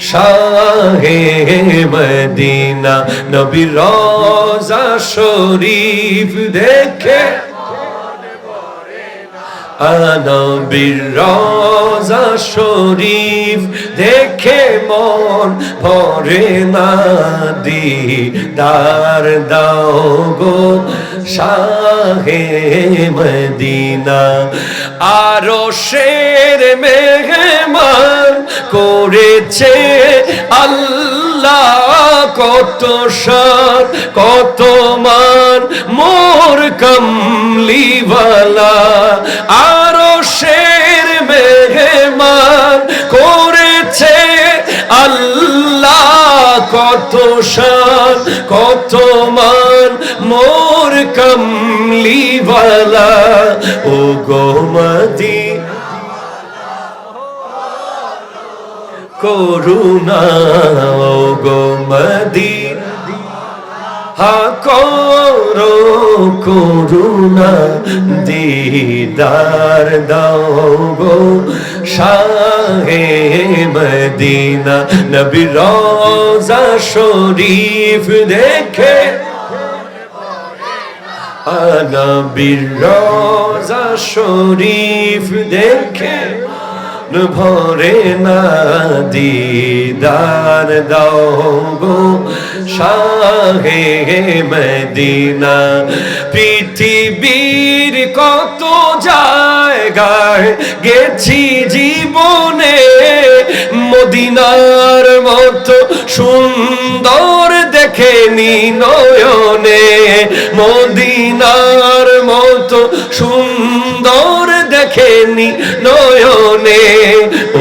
শাহে Medina নবী রোজা শরীফ দেখে আনবির রোজা শরীফ দেখে মন ভরে না দিদার দাও গো শাহে মদিনা আরও শের মেহমান করেছে। আল্লাহ কত সার, কত মান, মোর কমলিওয়ালা। আরও শের মেহমান করেছে। আল্লাহ কত শান কত মান, মোর কমলিওয়ালা। ও গোমদি করুণা ও গোমদি হা করো করুণা দিদার দাও গো শাহে মদিনা নবী রোজা শরীফ দেখে নবীর রোজা শরীফ দেখে ভরে না দিদার দাও গো শাহে মদিনা। পৃথিবীর কত জায়গায় গেছি জীবনে, মদিনার মতো সুন্দর দেখেনি নয়নে, মদিনার মতো সুন্দর দেখেনি নয়নে।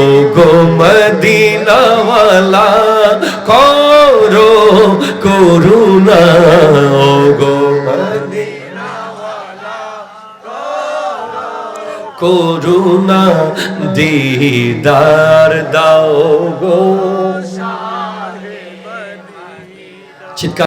ও গো মদিনাওয়ালা করো করুণা। ও গো করুণা দিদার দাও গো। চিৎকার